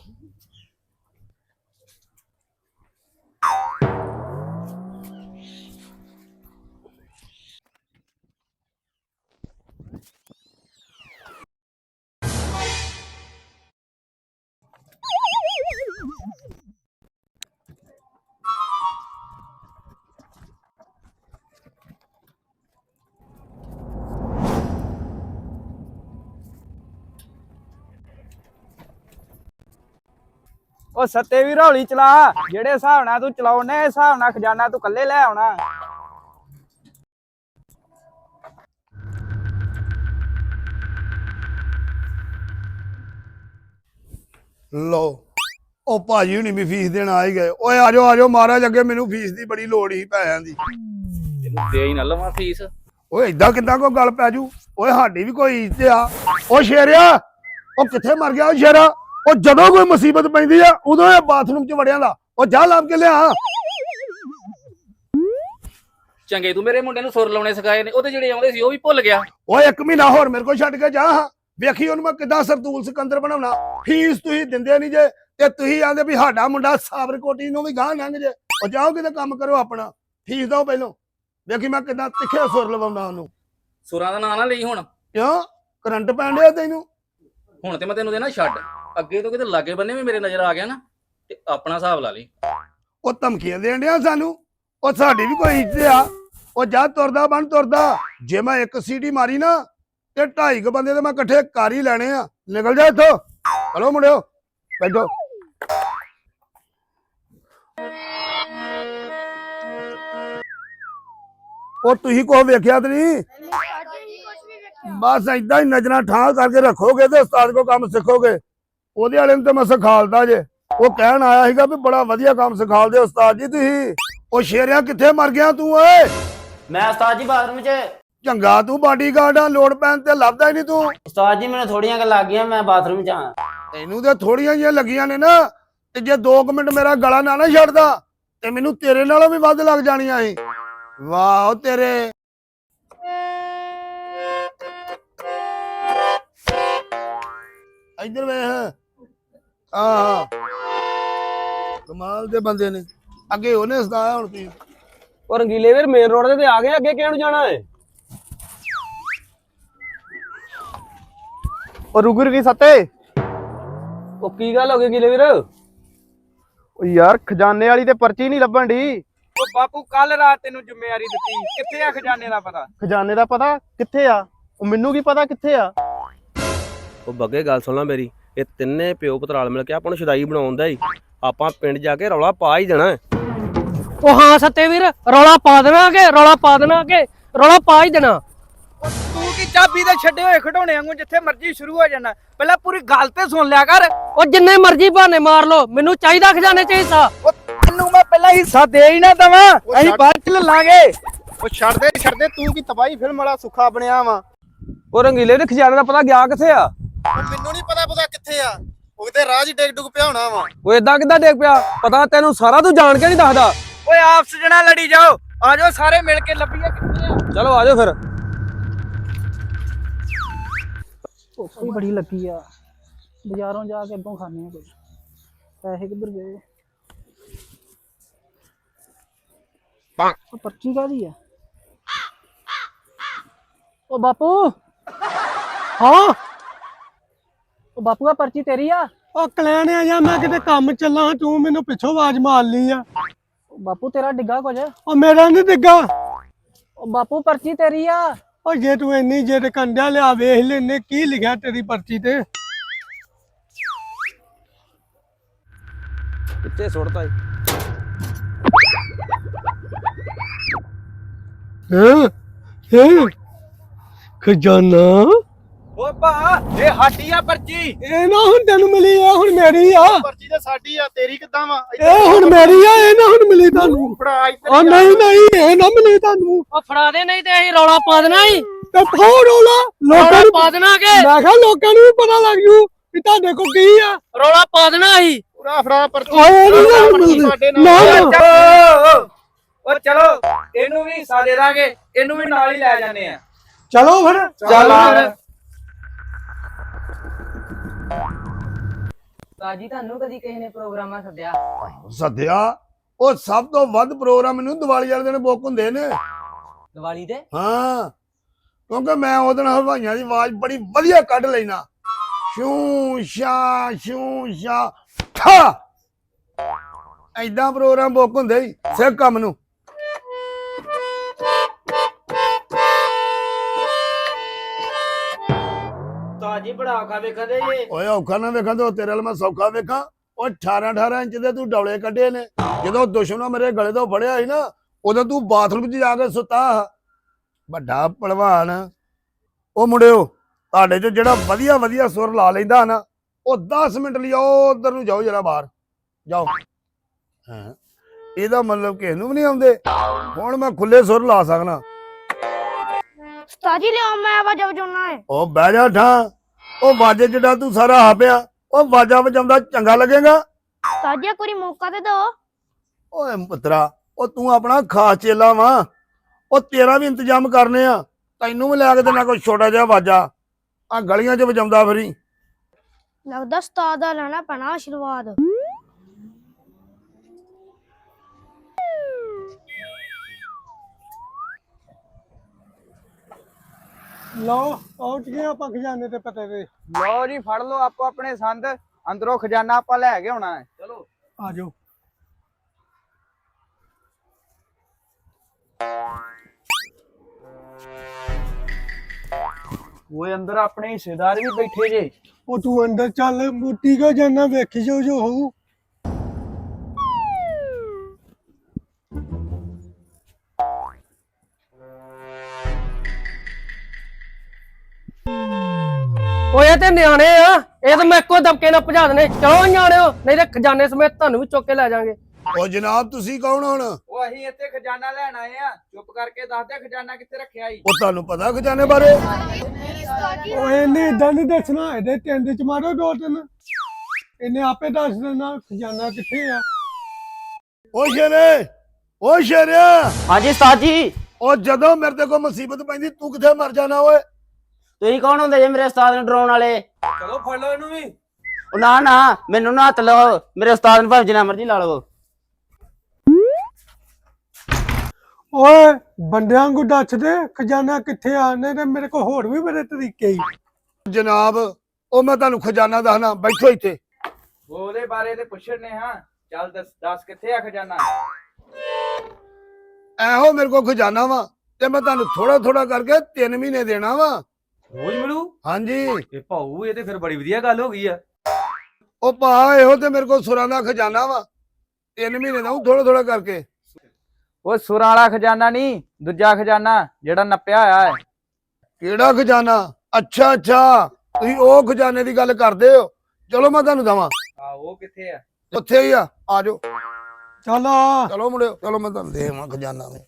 Speaker 1: ਉਹ ਸੱਤੇ ਵੀ ਹੌਲੀ ਚਲਾ ਜਿਹੜੇ ਹਿਸਾਬ ਨਾਲ ਤੂੰ ਚਲਾਉਣਾ ਇਸ ਹਿਸਾਬ ਨਾਲ ਖਜ਼ਾਨਾ ਤੂੰ ਇਕੱਲੇ ਲੈ ਆਉਣਾ।
Speaker 8: ਲਓ ਉਹ ਭਾਜੀ ਹੁਣੀ ਵੀ ਫੀਸ ਦੇਣ ਆ ਹੀ ਗਏ। ਓਏ ਆਜੋ ਆਜੋ ਮਹਾਰਾਜ ਅੱਗੇ ਮੈਨੂੰ ਫੀਸ ਦੀ ਬੜੀ ਲੋੜ ਸੀ ਪੈਸਿਆਂ ਦੀ।
Speaker 5: ਦੇ ਹੀ ਨਾ ਲਵਾਂ ਫੀਸ।
Speaker 8: ਓਏ ਇਦਾਂ ਕਿੱਦਾਂ ਕੋ ਗੱਲ ਪੈ ਜੂ? ਓਏ ਸਾਡੀ ਵੀ ਕੋਈ ਇੱਜ਼ਤ ਆ। ਓ ਸ਼ੇਰਿਆ ਉਹ ਕਿੱਥੇ ਮਰ ਗਿਆ ਓ ਸ਼ੇਰਾ ਉਹ ਜਦੋਂ ਕੋਈ ਮੁਸੀਬਤ ਪੈਂਦੀ ਆ ਉਦੋਂ ਇਹ ਬਾਥਰੂਮ 'ਚ ਵੜਿਆ ਦਾ। ਉਹ ਜਾ ਲੱਭ ਕੇ ਲਿਆ।
Speaker 9: ਚੰਗੇ ਤੂੰ ਮੇਰੇ ਮੁੰਡੇ ਨੂੰ ਸੁਰ ਲਾਉਣੇ ਸਿਖਾਏ ਨੇ ਉਹਦੇ ਜਿਹੜੇ ਆਉਂਦੇ ਸੀ ਉਹ ਵੀ ਭੁੱਲ ਗਿਆ।
Speaker 8: ਓਏ ਇੱਕ ਮਹੀਨਾ ਹੋਰ ਮੇਰੇ ਕੋਲ ਛੱਡ ਕੇ ਜਾ। ਹਾਂ ਵੇਖੀ ਉਹਨੂੰ ਮੈਂ ਕਿੱਦਾਂ ਸਰਦੂਲ ਸਿਕੰਦਰ ਬਣਾਉਣਾ। ਫੀਸ ਤੁਸੀਂ ਦਿੰਦੇ ਨਹੀਂ ਜੇ ਤੇ ਤੁਸੀਂ ਆਂਦੇ ਵੀ ਸਾਡਾ ਮੁੰਡਾ ਸਾਬਰ ਕੋਟੀ ਨੂੰ ਵੀ ਗਾਂ ਲੰਘ ਜੇ। ਉਹ ਜਾਓ ਕਿਤੇ ਕੰਮ ਕਰੋ ਆਪਣਾ। ਫੀਸ ਦਿਓ ਪਹਿਲੋਂ। ਵੇਖੀ ਮੈਂ ਕਿੱਦਾਂ ਤਿੱਖੇ ਸੁਰ ਲਵਾਉਂਦਾ ਉਹਨੂੰ।
Speaker 9: ਸੁਰਾਂ ਦਾ ਨਾਂ ਨਾ ਲਈ ਹੁਣ।
Speaker 8: ਕਿਉਂ? ਕਰੰਟ ਪੈਣ ਡਿਆ ਤੈਨੂੰ?
Speaker 9: ਹੁਣ ਤੇ ਮੈਂ ਤੈਨੂੰ ਦੇਣਾ ਛੱਡ। ਅੱਗੇ ਤੋਂ ਕਿਤੇ ਲਾਗੇ ਬੰਨੇ ਵੀ ਮੇਰੇ ਨਜ਼ਰ ਆ ਗਿਆ ਨਾ ਤੇ ਆਪਣਾ ਹਿਸਾਬ ਲਾ ਲਈ।
Speaker 8: ਉਹ ਧਮਕੀਆਂ ਦੇਣ ਡਿਆ ਸਾਨੂੰ? ਉਹ ਸਾਡੀ ਵੀ ਕੋਈ ਇੱਜ਼ਤ ਆ? ਉਹ ਜਾ ਤੁਰਦਾ ਬਣ ਤੁਰਦਾ। ਜੇ ਮੈਂ ਇੱਕ ਸੀਟੀ ਮਾਰੀ ਨਾ ਤੇ ਢਾਈ ਕੁ ਬੰਦੇ ਤੇ ਮੈਂ ਇਕੱਠੇ ਕਰ ਹੀ ਲੈਣੇ ਆ। ਨਿਕਲ ਜਾ ਇੱਥੋਂ। ਚਲੋ ਮੁੰਡਿਓ ਬੈਠੋ। ਉਹ ਤੁਸੀਂ ਕੋ ਵੇਖਿਆ ਤੇ ਨਹੀਂ? ਬਸ ਏਦਾਂ ਹੀ ਨਜ਼ਰਾਂ ਠਾਂ ਕਰਕੇ ਰੱਖੋਗੇ ਤੇ ਉਸਤਾਦ ਕੋ ਕੰਮ ਸਿੱਖੋਗੇ। ਉਹਦੇ ਵਾਲੇ ਨੂੰ ਤੇ ਮੈਂ ਸਿਖਾਲਦਾ ਜੇ। ਉਹ ਕਹਿਣ ਆਇਆ ਸੀਗਾ ਵੀ ਬੜਾ ਵਧੀਆ ਕੰਮ ਸਿਖਾਲਦੇ ਉਸਤਾਦ ਜੀ ਤੁਸੀਂ। ਉਹ ਸ਼ੇਰਿਆ ਕਿੱਥੇ ਮਰ ਗਿਆ ਤੂੰ ਓਏ?
Speaker 10: ਮੈਂ ਉਸਤਾਦ ਜੀ ਬਾਥਰੂਮ 'ਚ।
Speaker 8: ਚੰਗਾ ਤੂੰ ਬਾਡੀਗਾਰਡ ਆ ਲੋੜ ਪੈਣ ਤੇ ਲੱਭਦਾ ਹੀ ਨਹੀਂ ਤੂੰ।
Speaker 10: ਉਸਤਾਦ ਜੀ ਮੈਨੂੰ ਥੋੜੀਆਂ ਕੁ ਲੱਗ ਗਈਆਂ ਮੈਂ ਬਾਥਰੂਮ 'ਚ ਹਾਂ।
Speaker 8: ਤੈਨੂੰ ਤੇ ਥੋੜੀਆਂ ਜਿਹੀਆਂ ਲੱਗੀਆਂ ਨੇ ਨਾ ਤੇ ਜੇ 2 ਮਿੰਟ ਮੇਰਾ ਗਲਾ ਨਾ ਨਾ ਛੱਡਦਾ ਤੇ ਮੈਨੂੰ ਤੇਰੇ ਨਾਲੋਂ ਵੀ ਵੱਧ ਲੱਗ ਜਾਣੀਆਂ ਸੀ। ਵਾਹ ਤੇਰੇ। ਇੱਧਰ ਵੇਖ। ਆਹ। ਕਮਾਲ ਦੇ ਬੰਦੇ ਨੇ। ਅੱਗੇ ਉਹਨੇ ਸਦਾਇਆ ਹੁਣ ਕੀ।
Speaker 2: ਉਹ ਰੰਗੀਲੇ ਵੀਰ ਮੇਨ ਰੋਡ ਤੇ ਤੇ ਆ ਗਏ ਅੱਗੇ ਕਿਹਨੂੰ ਜਾਣਾ ਹੈ
Speaker 4: ਉਹ ਰੁਗਰ ਕੀ ਸੱਤੇ।
Speaker 2: ਉਹ ਕੀ ਗੱਲ ਹੋ ਗਈ ਗਿਲੇ ਵੀਰ?
Speaker 4: ਉਹ ਯਾਰ ਖਜ਼ਾਨੇ ਵਾਲੀ ਤੇ ਪਰਚੀ ਨਹੀਂ ਲੱਭਣ ਦੀ
Speaker 1: ਉਹ ਬਾਪੂ ਕੱਲ ਰਾਤ ਤੈਨੂੰ ਜ਼ਿੰਮੇਵਾਰੀ ਦਿੱਤੀ। ਕਿੱਥੇ ਆ ਖਜ਼ਾਨੇ ਦਾ ਪਤਾ?
Speaker 4: ਖਜ਼ਾਨੇ ਦਾ ਪਤਾ ਕਿੱਥੇ ਆ? ਉਹ ਮੈਨੂੰ ਕੀ ਪਤਾ ਕਿੱਥੇ ਆ?
Speaker 2: ਉਹ ਬੱਗੇ ਗੱਲ ਸੁਣ ਲੈ ਮੇਰੀ। ਇਹ ਤਿੰਨੇ ਪਿਓ ਪੁੱਤਰਾਲ ਮਿਲ ਕੇ ਆਪਾਂ ਨੂੰ ਸ਼ਦਾਈ ਬਣਾਉਂਦਾ ਹੀ। ਆਪਾਂ ਪਿੰਡ ਜਾ ਕੇ ਰੌਲਾ ਪਾ ਹੀ ਦੇਣਾ।
Speaker 7: ਉਹ ਹਾਂ ਸੱਤੇ ਵੀਰ ਰੌਲਾ ਪਾ ਦੇਣਾ ਕਿ ਰੌਲਾ ਪਾ ਦੇਣਾ ਕਿ ਰੌਲਾ ਪਾ ਹੀ ਦੇਣਾ।
Speaker 1: ਤੂੰ ਕੀ ਚਾਬੀ ਦੇ ਛੱਡੇ ਹੋਏ ਖਡਾਉਣੇ ਵਾਂਗੂ ਜਿੱਥੇ ਮਰਜ਼ੀ ਸ਼ੁਰੂ ਹੋ ਜਾਣਾ। ਪਹਿਲਾਂ ਪੂਰੀ ਗੱਲ ਤੇ ਸੁਣ ਲਿਆ ਕਰ।
Speaker 7: ਉਹ ਜਿੰਨੇ ਮਰਜ਼ੀ ਬਹਾਨੇ ਮਾਰ ਲੋ ਮੈਨੂੰ ਚਾਹੀਦਾ ਖਜ਼ਾਨੇ 'ਚ ਹਿੱਸਾ।
Speaker 1: ਉਹ ਤੈਨੂੰ ਮੈਂ ਪਹਿਲਾਂ ਹਿੱਸਾ ਦੇ ਹੀ ਨਾ ਦਵਾਂ ਅਸੀਂ
Speaker 4: ਛੱਡ।
Speaker 1: ਬਾਅਦ ਚ ਲੈ ਲਾਂਗੇ
Speaker 4: ਉਹ ਛੱਡ ਦੇ ਛੱਡ ਦੇ ਤੂੰ ਕੀ ਤਬਾਹੀ ਫਿਲਮ ਵਾਲਾ ਸੁੱਖਾ ਬਣਿਆ ਵਾ।
Speaker 2: ਉਹ ਰੰਗੀਲੇ ਵੀਰ ਖਜ਼ਾਨੇ ਦਾ ਪਤਾ ਗਿਆ ਕਿੱਥੇ ਆ?
Speaker 4: ਉਹ ਮੈਨੂੰ ਨਹੀਂ ਪਤਾ ਪਤਾ ਕਿੱਥੇ ਆ। ਉਹ ਤੇ ਰਾਜ ਹੀ ਡਿੱਗ ਡੁੱਗ ਪਿਆ ਹੋਣਾ ਵਾ।
Speaker 2: ਉਹ ਇਦਾਂ ਕਿੱਦਾਂ ਡੇਗ ਪਿਆ? ਪਤਾ ਤੈਨੂੰ ਸਾਰਾ ਤੂੰ ਜਾਣ ਕੇ ਨਹੀਂ ਦੱਸਦਾ।
Speaker 1: ਓਏ ਆਪਸ ਜਣਾ ਲੜੀ ਜਾਓ। ਆ ਜਾਓ ਸਾਰੇ ਮਿਲ ਕੇ ਲੱਭੀਏ ਕਿੱਥੇ ਆ।
Speaker 2: ਚਲੋ ਆਜੋ ਫਿਰ।
Speaker 5: ਭੁੱਖ ਵੀ ਬੜੀ ਲੱਗੀ ਆ। ਬਾਜ਼ਾਰੋਂ ਜਾ ਕੇ ਅੱਗੋਂ ਖਾਣੇ ਆ ਕੁਝ ਪੈਸੇ ਕਿੱਧਰ ਗਏ? ਉਹ ਪਰਚੀ ਕਾਦੀ ਆ? ਉਹ ਬਾਪੂ! ਹਾਂ? ਉਹ ਬਾਪੂ ਆ ਪਰਚੀ ਤੇਰੀ ਆ?
Speaker 8: ਉਹ ਕਲੈਣ ਆ ਜਾਂ ਮੈਂ ਕਿਤੇ ਕੰਮ ਚੱਲਾਂ ਤੂੰ ਮੈਨੂੰ ਪਿੱਛੋਂ ਆਵਾਜ਼ ਮਾਰ ਲਈ ਆ
Speaker 5: ਬਾਪੂ ਤੇਰਾ ਡਿੱਗਾ ਕੁਝ?
Speaker 8: ਉਹ ਮੇਰਾ ਨਹੀਂ ਡਿੱਗਾ।
Speaker 5: ਉਹ ਬਾਪੂ ਪਰਚੀ ਤੇਰੀ ਆ?
Speaker 8: ਉਹ ਜੇ ਤੂੰ ਇੰਨੀ ਜੇ ਕੰਡਿਆ ਲਿਆ ਵੇਖ ਲੈਨੇ ਕੀ ਲਿਖਿਆ ਤੇਰੀ ਪਰਚੀ ਤੇ।
Speaker 2: ਕਿੱਥੇ ਸੁੱਟਤਾ ਈ?
Speaker 8: ਹਾਂ? ਹਾਂ? ਖਜ਼ਾਨਾ?
Speaker 1: ਓ ਭਾ ਇਹ ਸਾਡੀ ਆ ਪਰਚੀ।
Speaker 8: ਇਹ ਨਾ ਹੁਣ ਤੈਨੂੰ ਮਿਲੀ ਆ ਹੁਣ ਮੇਰੀ ਆ।
Speaker 4: ਪਰਚੀ ਤੇ ਸਾਡੀ ਆ ਤੇਰੀ ਕਿੱਦਾਂ ਵਾ?
Speaker 8: ਇਹ ਹੁਣ ਮੇਰੀ ਆ ਇਹ ਨਾ ਹੁਣ ਮਿਲੀ ਤੁਹਾਨੂੰ।
Speaker 4: ਫੜਾ ਇੱਧਰ
Speaker 8: ਉਹ ਨਹੀਂ ਨਹੀਂ ਇਹ ਨਾ ਮਿਲੀ ਤੁਹਾਨੂੰ।
Speaker 5: ਉਹ ਫੜਾ ਦੇ ਨਹੀਂ ਤੇ ਅਸੀਂ ਰੌਲਾ ਪਾ ਦੇਣਾ ਹੀ।
Speaker 8: ਤੇ ਫੋੜੋਲਾ ਲੋਕਾਂ ਨੂੰ
Speaker 5: ਪਾ ਦੇਣਾ ਕਿ?
Speaker 8: ਮੈਂ ਕਿਹਾ ਲੋਕਾਂ ਨੂੰ ਵੀ ਪਤਾ ਲੱਗ ਜੂ ਤੁਹਾਡੇ ਕੋਲ ਕੀ ਆ।
Speaker 5: ਰੌਲਾ ਪਾ ਦੇਣਾ ਹੀ।
Speaker 4: ਪੂਰਾ ਫੜਾ ਪਰਚੀ।
Speaker 8: ਓਏ ਨਹੀਂ ਨਾ
Speaker 4: ਪਰਚੀ
Speaker 8: ਮਿਲਦੀ।
Speaker 4: ਸਾਡੇ
Speaker 8: ਨਾ
Speaker 4: ਨਾਲ।
Speaker 8: ਨਾ।
Speaker 1: ਚਲੋ ਓ ਚਲੋ ਇਹਨੂੰ ਵੀ ਹਿੱਸਾ ਦੇ ਦਾਂਗੇ ਇਹਨੂੰ ਵੀ ਨਾਲ ਹੀ ਲੈ ਜਾਂਦੇ ਆ।
Speaker 8: ਚਲੋ ਫਿਰ।
Speaker 1: ਚੱਲ
Speaker 10: ਬਾਜੀ ਤੁਹਾਨੂੰ ਕਦੀ ਕਿਸੇ ਨੇ ਪ੍ਰੋਗਰਾਮਾਂ ਸੱਦਿਆ?
Speaker 8: ਸੱਦਿਆ? ਉਹ ਸਭ ਤੋਂ ਵੱਧ ਪ੍ਰੋਗਰਾਮ ਮੈਨੂੰ ਦੀਵਾਲੀ ਵਾਲੇ ਦਿਨ ਬੁੱਕ ਹੁੰਦੇ ਨੇ।
Speaker 10: ਦੀਵਾਲੀ ਤੇ?
Speaker 8: ਹਾਂ ਕਿਉਂਕਿ ਮੈਂ ਉਹ ਦਿਨ ਹਲਵਾਈਆਂ ਦੀ ਆਵਾਜ਼ ਬੜੀ ਵਧੀਆ ਕੱਢ ਲੈਣਾ ਸ਼ੂ ਸ਼ਾ ਸ਼ੂ ਸ਼ਾ ਠਾ! ਐਦਾਂ ਪ੍ਰੋਗਰਾਮ ਬੁੱਕ ਹੁੰਦੇ ਹੀ ਸਿੱਖ ਕੰਮ ਨੂੰ।
Speaker 10: ਤਾਜੀ ਬੜਾ ਖਾ ਵੇਖਦੇ ਜੇ।
Speaker 8: ਓਏ ਔਖਾ ਨਾ ਵੇਖਾਂ ਤੇ ਉਹ ਤੇਰੇ ਨਾਲ ਮੈਂ ਸੌਖਾ ਵੇਖਾਂ। ਉਹ 18 18 ਇੰਚ ਦੇ ਤੂੰ ਡੌਲੇ ਕੱਢੇ ਨੇ। ਜਦੋਂ ਦੁਸ਼ਮਣ ਮੇਰੇ ਗਲੇ ਤੋਂ ਫੜਿਆ ਸੀ ਨਾ ਉਦੋਂ ਤੂੰ ਬਾਥਰੂਮ 'ਚ ਜਾ ਕੇ ਸੁੱਤਾ। ਵੱਡਾ ਪਹਿਲਵਾਨ ਉਹ ਮੁੰਡਿਓ ਤੁਹਾਡੇ 'ਚ ਜਿਹੜਾ ਵਧੀਆ ਵਧੀਆ ਸੁਰ ਲਾ ਲੈਂਦਾ ਨਾ ਉਹ 10 ਮਿੰਟ ਲਈ ਉਹ ਉਧਰ ਨੂੰ ਜਾਓ ਜਰਾ ਬਾਹਰ। ਜਾਓ। ਹਾਂ। ਇਹਦਾ ਮਤਲਬ ਕਿ ਇਹਨੂੰ ਵੀ ਨਹੀਂ ਆਉਂਦੇ। ਹੁਣ ਮੈਂ ਖੁੱਲੇ ਸੁਰ ਲਾ ਸਕਣਾ
Speaker 3: ਉਸਤਾਦ ਜੀ ਲਿਓ ਮੈਂ ਆਵਾਜ਼ ਵਜਾਉਣਾ ਹੈ।
Speaker 8: ਉਹ ਬਹਿ ਜਾ ਠਾਂ। ਉਹ ਵਾਜੇ ਜਿਹੜਾ ਤੂੰ ਸਾਰਾ ਹਾਪਿਆ ਉਹ ਵਾਜਾ ਵਜਾਉਂਦਾ ਚੰਗਾ ਲੱਗੇਗਾ।
Speaker 3: ਜੀ ਕੋਈ ਮੌਕਾ ਤੇ ਦਿਓ।
Speaker 8: ਓਏ ਪੁੱਤਰਾ ਉਹ ਤੂੰ ਆਪਣਾ ਖਾਸ ਚੇਲਾ ਵਾ। ਉਹ ਤੇਰਾ ਵੀ ਇੰਤਜ਼ਾਮ ਕਰਨੇ ਆ। ਤੈਨੂੰ ਵੀ ਲੈ ਕੇ ਦੇਣਾ ਕੋਈ ਛੋਟਾ ਜਿਹਾ ਵਾਜਾ। ਆ ਗਲੀਆਂ 'ਚ ਵਜਾਉਂਦਾ ਫਿਰੀ।
Speaker 3: ਲੱਗਦਾ ਉਸਤਾਦ ਦਾ ਲੈਣਾ ਪੈਣਾ ਆਸ਼ੀਰਵਾਦ।
Speaker 8: ਲਓ ਪਹੁੰਚ ਗਏ ਆਪਾਂ ਖਜ਼ਾਨੇ ਤੇ ਪਤੇ ਤੇ।
Speaker 1: ਲਓ ਜੀ ਫੜ ਲਓ ਆਪੋ ਆਪਣੇ ਸੰਦ। ਅੰਦਰੋਂ ਖਜ਼ਾਨਾ ਆਪਾਂ ਲੈ ਕੇ ਆਉਣਾ ਹੈ। ਚਲੋ।
Speaker 8: ਆ ਜਾਓ।
Speaker 1: ਓਏ ਅੰਦਰ ਆਪਣੇ ਹਿੱਸੇਦਾਰ ਵੀ ਬੈਠੇ ਜੇ।
Speaker 8: ਉਹ ਤੂੰ ਅੰਦਰ ਚੱਲ ਕੋ ਜਾਣਾ ਵੇਖੀ ਜੋ ਜੋ ਹੋਊ।
Speaker 5: ਓਏ ਤੇ ਨਿਆਣੇ ਆ। ਇਹ ਤਾਂ ਮੈਂ ਇੱਕੋ ਦਬਕੇ ਨਾਲ ਭਜਾ ਦੇਣੇ ਚਲੋ ਨਿਆਣਿਓ ਨਹੀਂ ਤੇ ਖਜ਼ਾਨੇ ਸਮੇਤ ਤੁਹਾਨੂੰ ਵੀ ਚੁੱਕ ਕੇ ਲੈ ਜਾਾਂਗੇ।
Speaker 8: ਉਹ ਜਨਾਬ ਤੁਸੀਂ ਕੌਣ ਹੁਣ?
Speaker 1: ਉਹ ਅਸੀਂ ਇੱਥੇ ਖਜ਼ਾਨਾ ਲੈਣ ਆਏ ਆ। ਚੁੱਪ ਕਰਕੇ ਦੱਸ ਦੇ ਖਜ਼ਾਨਾ ਕਿੱਥੇ ਰੱਖਿਆ ਈ।
Speaker 8: ਉਹ ਤੁਹਾਨੂੰ ਪਤਾ ਖਜ਼ਾਨੇ ਬਾਰੇ?
Speaker 3: ਉਹ
Speaker 8: ਇਹਨੇ ਇਦਾਂ ਨਹੀਂ ਦੱਸਣਾ ਇਹਦੇ ਟੈਂਦੇ ਚ ਮਾਰੋ ਦੋ ਤਿੰਨ। ਇਹਨੇ ਆਪੇ ਦੱਸ ਦੇਣਾ ਖਜ਼ਾਨਾ ਕਿੱਥੇ ਆ। ਓ ਸ਼ੇਰੇ ਓ ਸ਼ੇਰਿਆ।
Speaker 10: ਹਾਂਜੀ ਉਸਤਾਦ ਜੀ।
Speaker 8: ਉਹ ਜਦੋਂ ਮੇਰੇ ਤੇ ਕੋਈ ਮੁਸੀਬਤ ਪੈਂਦੀ ਤੂੰ ਕਿੱਥੇ ਮਰ ਜਾਣਾ ਓਏ?
Speaker 10: ਤੁਸੀਂ ਕੌਣ ਹੁੰਦੇ ਜੇ ਮੇਰੇ ਉਸਤਾਦ ਨੂੰ ਡਰਾਉਣ ਵਾਲੇ?
Speaker 2: ਚਲੋ ਫੜ ਲਓ ਇਹਨੂੰ ਵੀ।
Speaker 10: ਉਹ ਨਾ ਨਾ ਮੈਨੂੰ ਨਾ ਹੱਥ ਲਾਓ। ਮੇਰੇ ਉਸਤਾਦ ਨੂੰ ਭਾਵੇਂ ਜਿੰਨਾ ਮਰਜ਼ੀ ਲਾ ਲਵੋ।
Speaker 8: ਓਏ ਬੰਦਿਆਂ ਨੂੰ ਦੱਸ ਦੇ ਖਜ਼ਾਨਾ ਕਿੱਥੇ ਆ? ਨਹੀਂ ਤੇ ਮੇਰੇ ਕੋਲ ਹੋਰ ਵੀ ਬੜੇ ਤਰੀਕੇ ਹੀ। ਜਨਾਬ ਉਹ ਮੈਂ ਤੁਹਾਨੂੰ ਖਜ਼ਾਨਾ ਦੱਸਣਾ ਬੈਠੋ ਇੱਥੇ।
Speaker 1: ਉਹਦੇ ਬਾਰੇ ਤੇ ਪੁੱਛਣੇ ਹਾਂ ਚੱਲ ਦੱਸ ਦੱਸ ਕਿੱਥੇ ਆ ਖਜ਼ਾਨਾ?
Speaker 8: ਐਹੋ ਮੇਰੇ ਕੋਲ ਖਜ਼ਾਨਾ ਵਾ ਤੇ ਮੈਂ ਤੁਹਾਨੂੰ ਥੋੜਾ ਥੋੜਾ ਕਰਕੇ 3 ਮਹੀਨੇ ਦੇਣਾ ਵਾ।
Speaker 2: ਰੋਜ਼ ਮਿਲੂ?
Speaker 8: ਹਾਂਜੀ।
Speaker 2: ਇਹ ਭਾਊ ਇਹ ਤੇ ਫਿਰ ਬੜੀ ਵਧੀਆ ਗੱਲ ਹੋ ਗਈ ਆ।
Speaker 8: ਉਹ ਭਾ ਇਹੋ ਤੇ ਮੇਰੇ ਕੋਲ ਸੁਰਾਂ ਦਾ ਖਜ਼ਾਨਾ ਵਾ। 3 ਮਹੀਨੇ ਦਾ ਥੋੜਾ ਥੋੜਾ ਕਰਕੇ।
Speaker 1: ਉਹ ਸੁਰਾਂ ਵਾਲਾ ਖਜ਼ਾਨਾ ਨਹੀਂ ਦੂਜਾ ਖਜ਼ਾਨਾ ਜਿਹੜਾ ਨੱਪਿਆ ਹੋਇਆ ਹੈ।
Speaker 8: ਕਿਹੜਾ ਖਜ਼ਾਨਾ? ਅੱਛਾ ਅੱਛਾ। ਤੁਸੀਂ ਉਹ ਖਜ਼ਾਨੇ ਦੀ ਗੱਲ ਕਰਦੇ ਹੋ। ਚਲੋ ਮੈਂ ਤੁਹਾਨੂੰ ਦਵਾਂ।
Speaker 1: ਆ ਉਹ ਕਿੱਥੇ ਆ?
Speaker 8: ਉੱਥੇ ਹੀ ਆ। ਆ ਜਾਓ। ਚਲੋ ਚਲੋ ਮੁੰਡਿਓ ਚਲੋ ਮੈਂ ਤੁਹਾਨੂੰ ਦੇਵਾਂ ਖਜ਼ਾਨਾ। ਵੇ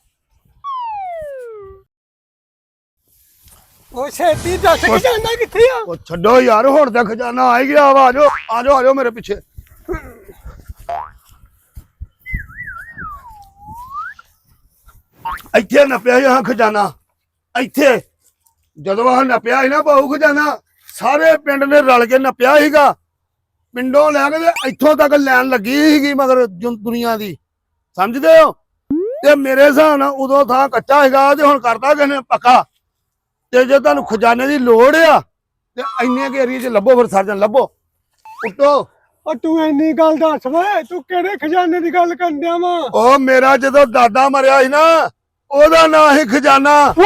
Speaker 6: ਉਹ ਛੇਤੀ ਦੱਸ ਖਜ਼ਾਨਾ ਕਿੱਥੇ ਆ?
Speaker 8: ਉਹ ਛੱਡੋ ਯਾਰ ਹੁਣ ਤਾਂ ਖਜ਼ਾਨਾ ਆ ਹੀ ਗਿਆ ਵਾ ਮੇਰੇ ਪਿੱਛੇ। ਇੱਥੇ ਨੱਪਿਆ ਸੀ ਆਹ ਖਜ਼ਾਨਾ। ਇੱਥੇ। ਜਦੋਂ ਆਹ ਨੱਪਿਆ ਸੀ ਨਾ ਬਾਹੂ ਖਜ਼ਾਨਾ ਸਾਰੇ ਪਿੰਡ ਨੇ ਰਲ ਕੇ ਨੱਪਿਆ ਸੀਗਾ। ਪਿੰਡੋਂ ਲੈ ਕੇ ਤੇ ਇੱਥੋਂ ਤੱਕ ਲੈਣ ਲੱਗੀ ਸੀਗੀ ਮਗਰ ਜੁਨ- ਦੁਨੀਆ ਦੀ। ਸਮਝਦੇ ਹੋ? ਤੇ ਮੇਰੇ ਹਿਸਾਬ ਨਾਲ ਉਦੋਂ ਥਾਂ ਕੱਚਾ ਹੈਗਾ ਤੇ ਹੁਣ ਕਰਤਾ ਕਿਸ ਨੇ ਪੱਕਾ। ਤੇ ਜੇ ਤੁਹਾਨੂੰ ਖਜ਼ਾਨੇ ਦੀ ਲੋੜ ਆ ਤੇ ਇੰਨੇ ਕੇ ਏਰੀਏ 'ਚ ਲੱਭੋ ਫਿਰ ਸਰਜਨ ਲੱਭੋ। ਉੱਟੋ
Speaker 6: ਉਹ ਤੂੰ ਇੰਨੀ ਗੱਲ ਦੱਸ ਵੇ ਤੂੰ ਕਿਹੜੇ ਖਜ਼ਾਨੇ ਦੀ ਗੱਲ ਕਰਨ ਡਿਆ ਵਾ?
Speaker 8: ਉਹ ਮੇਰਾ ਜਦੋਂ ਦਾਦਾ ਮਰਿਆ ਸੀ ਨਾ ਉਹਦਾ ਨਾਂ ਸੀ ਖਜ਼ਾਨਾ।
Speaker 6: ਓਏ